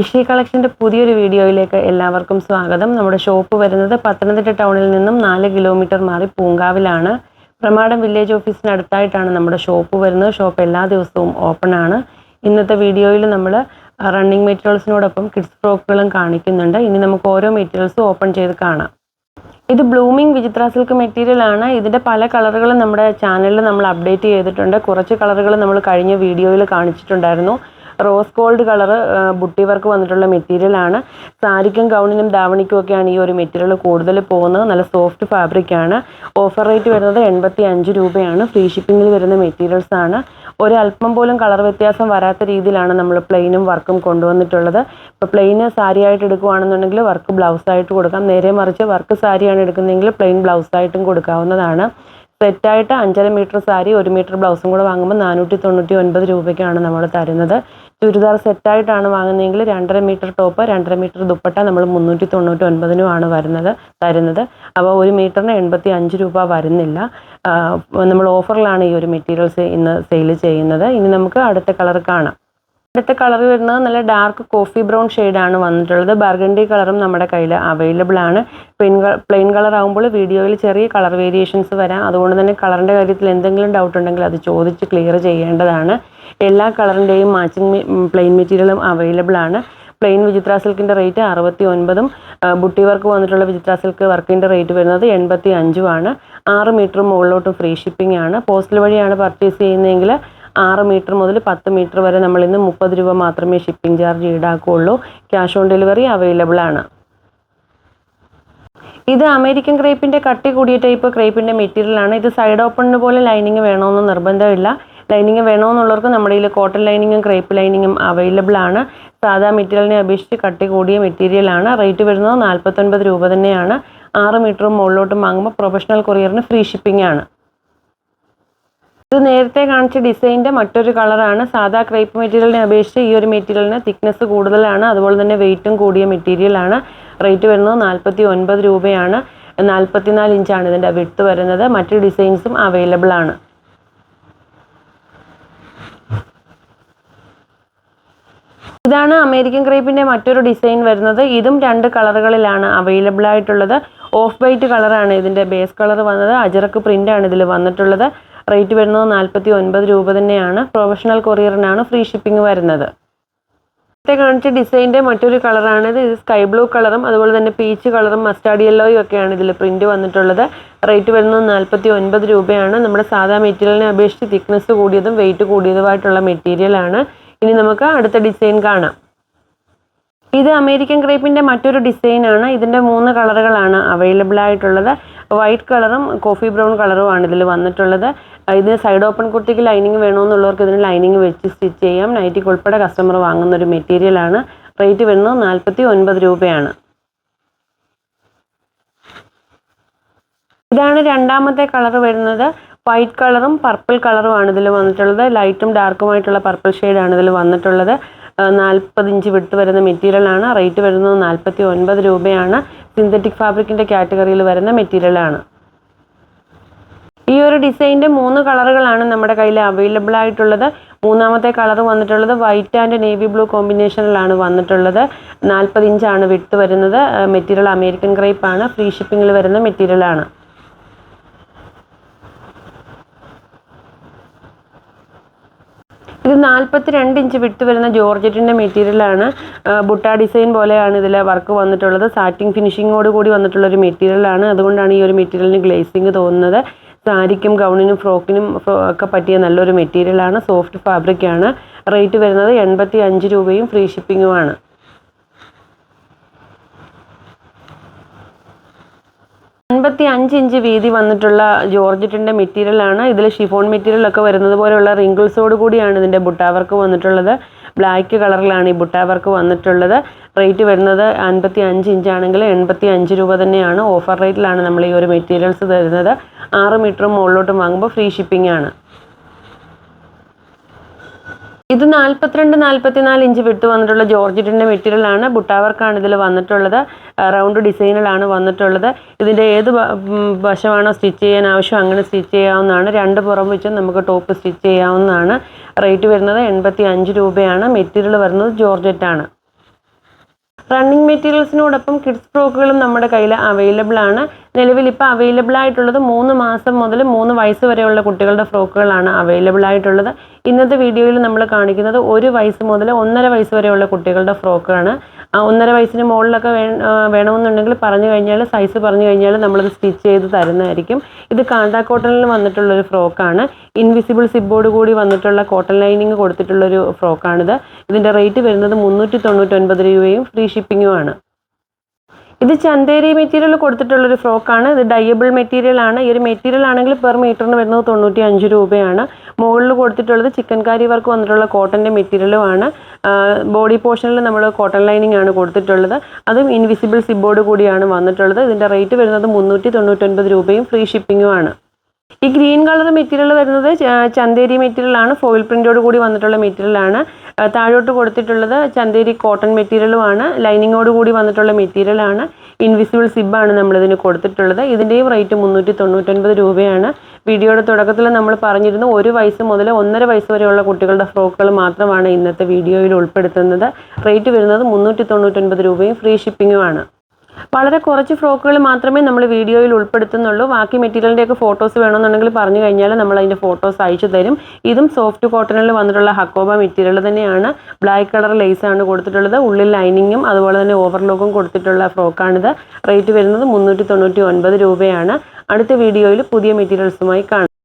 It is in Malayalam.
ഇഷി കളക്ഷന്റെ പുതിയൊരു വീഡിയോയിലേക്ക് എല്ലാവർക്കും സ്വാഗതം. നമ്മുടെ ഷോപ്പ് വരുന്നത് പത്തനംതിട്ട ടൗണിൽ നിന്നും നാല് കിലോമീറ്റർ മാറി പൂങ്കാവിലാണ്. പ്രമാടം വില്ലേജ് ഓഫീസിന് അടുത്തായിട്ടാണ് നമ്മുടെ ഷോപ്പ് വരുന്നത്. ഷോപ്പ് എല്ലാ ദിവസവും ഓപ്പൺ ആണ്. ഇന്നത്തെ വീഡിയോയിൽ നമ്മൾ റണ്ണിങ് മെറ്റീരിയൽസിനോടൊപ്പം കിഡ്സ് ഫ്രോക്കുകളും കാണിക്കുന്നുണ്ട്. ഇനി നമുക്ക് ഓരോ മെറ്റീരിയൽസും ഓപ്പൺ ചെയ്ത് കാണാം. ഇത് ബ്ലൂമിംഗ് വിചിത്ര സിൽക്ക് മെറ്റീരിയൽ ആണ്. ഇതിന്റെ പല കളറുകളും നമ്മുടെ ചാനലിൽ നമ്മൾ അപ്ഡേറ്റ് ചെയ്തിട്ടുണ്ട്. കുറച്ച് കളറുകൾ നമ്മൾ കഴിഞ്ഞ വീഡിയോയിൽ കാണിച്ചിട്ടുണ്ടായിരുന്നു. Rose gold colour buti work വന്നിട്ടുള്ള മെറ്റീരിയൽ ആണ്. സാരിക്കും ഗൗണിനും ധാവണിക്കും ഒക്കെയാണ് ഈ ഒരു മെറ്റീരിയൽ കൂടുതൽ പോകുന്നത്. നല്ല സോഫ്റ്റ് ഫാബ്രിക് ആണ്. ഓഫർ റേറ്റ് വരുന്നത് എൺപത്തി അഞ്ച് രൂപയാണ് ഫ്രീ ഷിപ്പിങ്ങിൽ വരുന്ന മെറ്റീരിയൽസ് ആണ്. ഒരു അല്പം പോലും കളർ വ്യത്യാസം വരാത്ത രീതിയിലാണ് നമ്മൾ പ്ലെയിനും വർക്കും കൊണ്ടുവന്നിട്ടുള്ളത്. ഇപ്പോൾ പ്ലെയിന് സാരി ആയിട്ട് എടുക്കുകയാണെന്നുണ്ടെങ്കിൽ വർക്ക് ബ്ലൗസ് ആയിട്ട് കൊടുക്കാം. നേരെ മറിച്ച് വർക്ക് സാരിയാണ് എടുക്കുന്നതെങ്കിൽ പ്ലെയിൻ ബ്ലൗസ് ആയിട്ടും കൊടുക്കാവുന്നതാണ്. സെറ്റായിട്ട് അഞ്ചര മീറ്റർ സാരി ഒരു മീറ്റർ ബ്ലൗസും കൂടെ വാങ്ങുമ്പോൾ നാനൂറ്റി തൊണ്ണൂറ്റി ഒൻപത് രൂപയ്ക്കാണ് നമ്മൾ തരുന്നത്. ചുരിദാർ സെറ്റായിട്ടാണ് വാങ്ങുന്നതെങ്കിൽ രണ്ടര മീറ്റർ ടോപ്പ് രണ്ടര മീറ്റർ ദുപ്പട്ട നമ്മൾ മുന്നൂറ്റി തൊണ്ണൂറ്റി ഒൻപതിനുമാണ് വരുന്നത് തരുന്നത്. അപ്പോൾ ഒരു മീറ്ററിന് എൺപത്തി അഞ്ച് രൂപ വരുന്നില്ല. നമ്മൾ ഓഫറിലാണ് ഈ ഒരു മെറ്റീരിയൽസ് ഇന്ന് സെയിൽ ചെയ്യുന്നത്. ഇനി നമുക്ക് അടുത്ത കളർ കാണാം. അടുത്ത കളർ വരുന്നത് നല്ല ഡാർക്ക് കോഫി ബ്രൗൺ ഷെയ്ഡാണ് വന്നിട്ടുള്ളത്. ബർഗണ്ടി കളറും നമ്മുടെ കയ്യിൽ അവൈലബിൾ ആണ്. പ്ലെയിൻ പ്ലെയിൻ കളർ ആകുമ്പോൾ വീഡിയോയിൽ ചെറിയ കളർ വേരിയേഷൻസ് വരാം. അതുകൊണ്ട് തന്നെ കളറിന്റെ കാര്യത്തിൽ എന്തെങ്കിലും ഡൗട്ട് ഉണ്ടെങ്കിൽ അത് ചോദിച്ച് ക്ലിയർ ചെയ്യേണ്ടതാണ്. എല്ലാ കളറിന്റെയും മാച്ചിങ് പ്ലെയിൻ മെറ്റീരിയലും അവൈലബിൾ ആണ്. പ്ലെയിൻ വിചിത്ര സിൽക്കിന്റെ റേറ്റ് അറുപത്തി ഒൻപതും ബുട്ടി വർക്ക് വന്നിട്ടുള്ള വിചിത്ര സിൽക്ക് വർക്കിന്റെ റേറ്റ് വരുന്നത് എൺപത്തി അഞ്ചുമാണ് ആറ് മീറ്റർ മുകളിലോട്ട് ഫ്രീ ഷിപ്പിംഗ് ആണ്. പോസ്റ്റൽ വഴിയാണ് പർച്ചേസ് ചെയ്യുന്നതെങ്കിൽ ആറ് മീറ്റർ മുതൽ പത്ത് മീറ്റർ വരെ നമ്മൾ ഇന്ന് മുപ്പത് രൂപ മാത്രമേ ഷിപ്പിംഗ് ചാർജ് ഈടാക്കുകയുള്ളൂ ക്യാഷ് ഓൺ ഡെലിവറി അവൈലബിൾ ആണ്. ഇത് അമേരിക്കൻ ക്രേപ്പിന്റെ കട്ടി കൂടിയ ടൈപ്പ് ക്രേപ്പിന്റെ മെറ്റീരിയലാണ് ഇത് സൈഡ് ഓപ്പണിന് പോലെ ലൈനിങ് വേണമെന്ന് നിർബന്ധമില്ല. ലൈനിങ് വേണമെന്നുള്ളവർക്ക് നമ്മുടെ കയ്യിൽ കോട്ടൺ ലൈനിങ്ങും ക്രേപ്പ് ലൈനിങ്ങും അവൈലബിൾ ആണ്. സാധാ മെറ്റീരിയലിനെ അപേക്ഷിച്ച് കട്ടി കൂടിയ മെറ്റീരിയലാണ് റേറ്റ് വരുന്നത് നാൽപ്പത്തൊൻപത് രൂപ തന്നെയാണ്. ആറ് മീറ്ററും മുകളിലോട്ടും വാങ്ങുമ്പോൾ പ്രൊഫഷണൽ കൊറിയറിന് ഫ്രീ ഷിപ്പിംഗ് ആണ്. ഇത് നേരത്തെ കാണിച്ച ഡിസൈന്റെ മറ്റൊരു കളറാണ്. സാധാ ക്രേപ്പ് മെറ്റീരിയലിനെ അപേക്ഷിച്ച് ഈ ഒരു മെറ്റീരിയലിന് തിക്നെസ് കൂടുതലാണ്. അതുപോലെ തന്നെ വെയിറ്റും കൂടിയ മെറ്റീരിയലാണ് റേറ്റ് വരുന്നത് നാൽപ്പത്തി ഒൻപത് രൂപയാണ് നാൽപ്പത്തിനാല് ഇഞ്ചാണ് ഇതിന്റെ വിട്ട് വരുന്നത്. മറ്റ് ഡിസൈൻസും അവൈലബിൾ ആണ്. ഇതാണ് അമേരിക്കൻ ക്രേപ്പിന്റെ മറ്റൊരു ഡിസൈൻ വരുന്നത്. ഇതും രണ്ട് കളറുകളിലാണ് അവൈലബിൾ ആയിട്ടുള്ളത്. ഓഫ് വൈറ്റ് കളറാണ് ഇതിന്റെ ബേസ് കളർ വന്നത്. അജറക്ക് പ്രിന്റാണ് ഇതിൽ വന്നിട്ടുള്ളത്. റേറ്റ് വരുന്നത് നാൽപ്പത്തി ഒൻപത് രൂപ തന്നെയാണ്. പ്രൊഫഷണൽ കൊറിയറിനാണ് ഫ്രീ ഷിപ്പിംഗ് വരുന്നത്. നേരത്തെ കാണിച്ച ഡിസൈന്റെ മറ്റൊരു കളറാണ് ഇത്. സ്കൈ ബ്ലൂ കളറും അതുപോലെ തന്നെ പീച്ച് കളറും മസ്റ്റാർഡ് യെല്ലോയും ഒക്കെയാണ് ഇതിൽ പ്രിന്റ് വന്നിട്ടുള്ളത്. റേറ്റ് വരുന്നത് നാൽപ്പത്തി ഒൻപത് രൂപയാണ്. നമ്മുടെ സാധാ മെറ്റീരിയലിനെ അപേക്ഷിച്ച് തിക്നെസ് കൂടിയതും വെയിറ്റ് കൂടിയതുമായിട്ടുള്ള മെറ്റീരിയലാണ് ഇനി നമുക്ക് അടുത്ത ഡിസൈൻ കാണാം. ഇത് അമേരിക്കൻ ക്രേപ്പിന്റെ മറ്റൊരു ഡിസൈനാണ്. ഇതിന്റെ മൂന്ന് കളറുകളാണ് അവൈലബിൾ ആയിട്ടുള്ളത്. വൈറ്റ് കളറും കോഫി ബ്രൗൺ കളറും ആണ് ഇതിൽ വന്നിട്ടുള്ളത് ഇതിന് സൈഡ് ഓപ്പൺ കുർത്തിക്ക് ലൈനിങ് വേണമെന്നുള്ളവർക്ക് ഇതിന് ലൈനിങ് വെച്ച് സ്റ്റിച്ച് ചെയ്യാം. നൈറ്റിക്ക് ഉൾപ്പെടെ കസ്റ്റമർ വാങ്ങുന്ന ഒരു മെറ്റീരിയലാണ് റേറ്റ് വരുന്നത് നാൽപ്പത്തി ഒൻപത് രൂപയാണ്. ഇതാണ് രണ്ടാമത്തെ കളർ വരുന്നത്. വൈറ്റ് കളറും പർപ്പിൾ കളറും ആണ് ഇതിൽ വന്നിട്ടുള്ളത്. ലൈറ്റും ഡാർക്കുമായിട്ടുള്ള പർപ്പിൾ ഷെയ്ഡാണ് ഇതിൽ വന്നിട്ടുള്ളത്. നാൽപ്പത് ഇഞ്ച് വിട്ട് വരുന്ന മെറ്റീരിയലാണ് റേറ്റ് വരുന്നത് നാൽപ്പത്തി ഒൻപത് രൂപയാണ്. സിന്തറ്റിക് ഫാബ്രിക്കിന്റെ കാറ്റഗറിയിൽ വരുന്ന മെറ്റീരിയലാണ് ഈ ഒരു ഡിസൈനിന്റെ മൂന്ന് കളറുകളാണ് നമ്മുടെ കയ്യിൽ അവൈലബിൾ ആയിട്ടുള്ളത്. മൂന്നാമത്തെ കളർ വന്നിട്ടുള്ളത് വൈറ്റ് ആൻഡ് നേവി ബ്ലൂ കോമ്പിനേഷനിലാണ് വന്നിട്ടുള്ളത്. നാൽപ്പത് ഇഞ്ചാണ് വിട്ട് വരുന്നത്. മെറ്റീരിയൽ അമേരിക്കൻ ക്രൈപ്പ് ആണ്. ഫ്രീ ഷിപ്പിങ്ങിൽ വരുന്ന മെറ്റീരിയലാണ് ഇത് നാൽപ്പത്തി രണ്ട് ഇഞ്ച് വിട്ട് വരുന്ന ജോർജറ്റിന്റെ മെറ്റീരിയലാണ്. ബുട്ട ഡിസൈൻ പോലെയാണ് ഇതിൽ വർക്ക് വന്നിട്ടുള്ളത്. സാറ്റിങ് ഫിനിഷിങ്ങോട് കൂടി വന്നിട്ടുള്ള ഒരു മെറ്റീരിയലാണ്. അതുകൊണ്ടാണ് ഈ ഒരു മെറ്റീരിയലിന് ഗ്ലേസിങ് തോന്നുന്നത്. സാരിക്കും ഗൗണിനും ഫ്രോക്കിനും ഒക്കെ പറ്റിയ നല്ലൊരു മെറ്റീരിയലാണ്. സോഫ്റ്റ് ഫാബ്രിക്കാണ് റേറ്റ് വരുന്നത് എൺപത്തി അഞ്ച് രൂപയും ഫ്രീ ഷിപ്പിങ്ങുമാണ് അൻപത്തി അഞ്ച് ഇഞ്ച് വീതി വന്നിട്ടുള്ള ജോർജറ്റിന്റെ മെറ്റീരിയലാണ് ഇതിൽ ഷിഫോൺ മെറ്റീരിയലൊക്കെ വരുന്നത് പോലെയുള്ള റിങ്കിൾസോട് കൂടിയാണ് ഇതിന്റെ ബുട്ടാവർക്ക് വന്നിട്ടുള്ളത്. ബ്ലാക്ക് കളറിലാണ് ഈ ബുട്ടാവർക്ക് വന്നിട്ടുള്ളത്. റേറ്റ് വരുന്നത് അൻപത്തി അഞ്ച് ഇഞ്ചാണെങ്കിൽ എൺപത്തി അഞ്ച് രൂപ തന്നെയാണ്. ഓഫർ റേറ്റിലാണ് നമ്മൾ ഈ ഒരു മെറ്റീരിയൽസ് തരുന്നത്. ആറ് മീറ്ററും മുകളിലോട്ടും വാങ്ങുമ്പോൾ ഫ്രീ ഷിപ്പിംഗ് ആണ്. ഇത് നാൽപ്പത്തിരണ്ട് നാൽപ്പത്തിനാല് ഇഞ്ച് വിട്ട് വന്നിട്ടുള്ള ജോർജറ്റിന്റെ മെറ്റീരിയലാണ് ബുട്ടാവർക്കാണ് ഇതിൽ വന്നിട്ടുള്ളത്. റൗണ്ട് ഡിസൈനിലാണ് വന്നിട്ടുള്ളത്. ഇതിന്റെ ഏത് വശമാണോ സ്റ്റിച്ച് ചെയ്യാൻ ആവശ്യം അങ്ങനെ സ്റ്റിച്ച് ചെയ്യാവുന്നതാണ്. രണ്ട് പുറം വെച്ചും നമുക്ക് ടോപ്പ് സ്റ്റിച്ച് ചെയ്യാവുന്നതാണ്. റേറ്റ് വരുന്നത് എൺപത്തി അഞ്ച് രൂപയാണ്. മെറ്റീരിയൽ വരുന്നത് ജോർജറ്റാണ്. റണ്ണിങ് മെറ്റീരിയൽസിനോടൊപ്പം കിഡ്സ് ഫ്രോക്കുകളും നമ്മുടെ കയ്യിൽ അവൈലബിൾ ആണ് നിലവിൽ ഇപ്പോൾ അവൈലബിൾ ആയിട്ടുള്ളത് മൂന്ന് മാസം മുതൽ മൂന്ന് വയസ്സ് വരെയുള്ള കുട്ടികളുടെ ഫ്രോക്കുകളാണ് അവൈലബിൾ ആയിട്ടുള്ളത്. ഇന്നത്തെ വീഡിയോയിൽ നമ്മൾ കാണിക്കുന്നത് ഒരു വയസ്സ് മുതൽ ഒന്നര വയസ്സ് വരെയുള്ള കുട്ടികളുടെ ഫ്രോക്കാണ് ഒന്നര വയസ്സിന് മുകളിലൊക്കെ വേണമെന്നുണ്ടെങ്കിൽ പറഞ്ഞു കഴിഞ്ഞാൽ സൈസ് പറഞ്ഞു കഴിഞ്ഞാൽ നമ്മളത് സ്റ്റിച്ച് ചെയ്ത് തരുന്നതായിരിക്കും. ഇത് കാണ്ടാ കോട്ടണിൽ വന്നിട്ടുള്ളൊരു ഫ്രോക്കാണ്. ഇൻവിസിബിൾ സിബോർഡ് കൂടി വന്നിട്ടുള്ള കോട്ടൺ ലൈനിങ് കൊടുത്തിട്ടുള്ളൊരു ഫ്രോക്കാണിത്. ഇതിന്റെ റേറ്റ് വരുന്നത് മുന്നൂറ്റി തൊണ്ണൂറ്റൊൻപത് രൂപയും ഫ്രീ ഷിപ്പിങ്ങുമാണ് ഇത് ചന്തേരി മെറ്റീരിയൽ കൊടുത്തിട്ടുള്ളൊരു ഫ്രോക്കാണ്. ഇത് ഡയബിൾ മെറ്റീരിയൽ ആണ്. ഈ ഒരു മെറ്റീരിയൽ ആണെങ്കിൽ പെർ മീറ്ററിന് വരുന്നത് തൊണ്ണൂറ്റി അഞ്ച് രൂപയാണ്. മുകളിൽ കൊടുത്തിട്ടുള്ളത് ചിക്കൻ കാരി വർക്ക് വന്നിട്ടുള്ള കോട്ടന്റെ മെറ്റീരിയലുമാണ് ബോഡി പോർഷനിൽ നമ്മൾ കോട്ടൺ ലൈനിങ് ആണ് കൊടുത്തിട്ടുള്ളത്. അതും ഇൻവിസിബിൾ സിബോർഡ് കൂടിയാണ് വന്നിട്ടുള്ളത്. ഇതിന്റെ റേറ്റ് വരുന്നത് മുന്നൂറ്റി തൊണ്ണൂറ്റൊൻപത് രൂപയും ഫ്രീ ഷിപ്പിങ്ങുമാണ് ഈ ഗ്രീൻ കളർ മെറ്റീരിയൽ വരുന്നത് ചന്തേരി മെറ്റീരിയൽ ആണ്. ഫോയിൽ പ്രിന്റോട് കൂടി വന്നിട്ടുള്ള മെറ്റീരിയൽ ആണ്. താഴോട്ട് കൊടുത്തിട്ടുള്ളത് ചന്തേരി കോട്ടൺ മെറ്റീരിയലുമാണ് ലൈനിങ്ങോട് കൂടി വന്നിട്ടുള്ള മെറ്റീരിയലാണ് ഇൻവിസിബിൾ സിബാണ് നമ്മളിതിന് കൊടുത്തിട്ടുള്ളത്. ഇതിന്റെയും റേറ്റ് മുന്നൂറ്റി തൊണ്ണൂറ്റൊൻപത് രൂപയാണ്. വീഡിയോയുടെ തുടക്കത്തിൽ നമ്മൾ പറഞ്ഞിരുന്നു ഒരു വയസ്സ് മുതൽ ഒന്നര വയസ്സ് വരെയുള്ള കുട്ടികളുടെ ഫ്രോക്കുകൾ മാത്രമാണ് ഇന്നത്തെ വീഡിയോയിൽ ഉൾപ്പെടുത്തുന്നത്. റേറ്റ് വരുന്നത് മുന്നൂറ്റി തൊണ്ണൂറ്റൊൻപത് രൂപയും ഫ്രീ ഷിപ്പിങ്ങുമാണ് വളരെ കുറച്ച് ഫ്രോക്കുകൾ മാത്രമേ നമ്മൾ വീഡിയോയിൽ ഉൾപ്പെടുത്തുന്നുള്ളൂ. ബാക്കി മെറ്റീരിയലിന്റെയൊക്കെ ഫോട്ടോസ് വേണമെന്നുണ്ടെങ്കിൽ പറഞ്ഞു കഴിഞ്ഞാൽ നമ്മൾ അതിന്റെ ഫോട്ടോസ് അയച്ചു തരും. ഇതും സോഫ്റ്റ് കോട്ടണിൽ വന്നിട്ടുള്ള ഹക്കോബ മെറ്റീരിയൽ തന്നെയാണ്. ബ്ലാക്ക് കളർ ലേസ് ആണ് കൊടുത്തിട്ടുള്ളത്. ഉള്ളിൽ ലൈനിങ്ങും അതുപോലെ തന്നെ ഓവർലോക്കും കൊടുത്തിട്ടുള്ള ഫ്രോക്കാണിത്. റേറ്റ് വരുന്നത് മുന്നൂറ്റി രൂപയാണ്. അടുത്ത വീഡിയോയിൽ പുതിയ മെറ്റീരിയൽസുമായി കാണാം.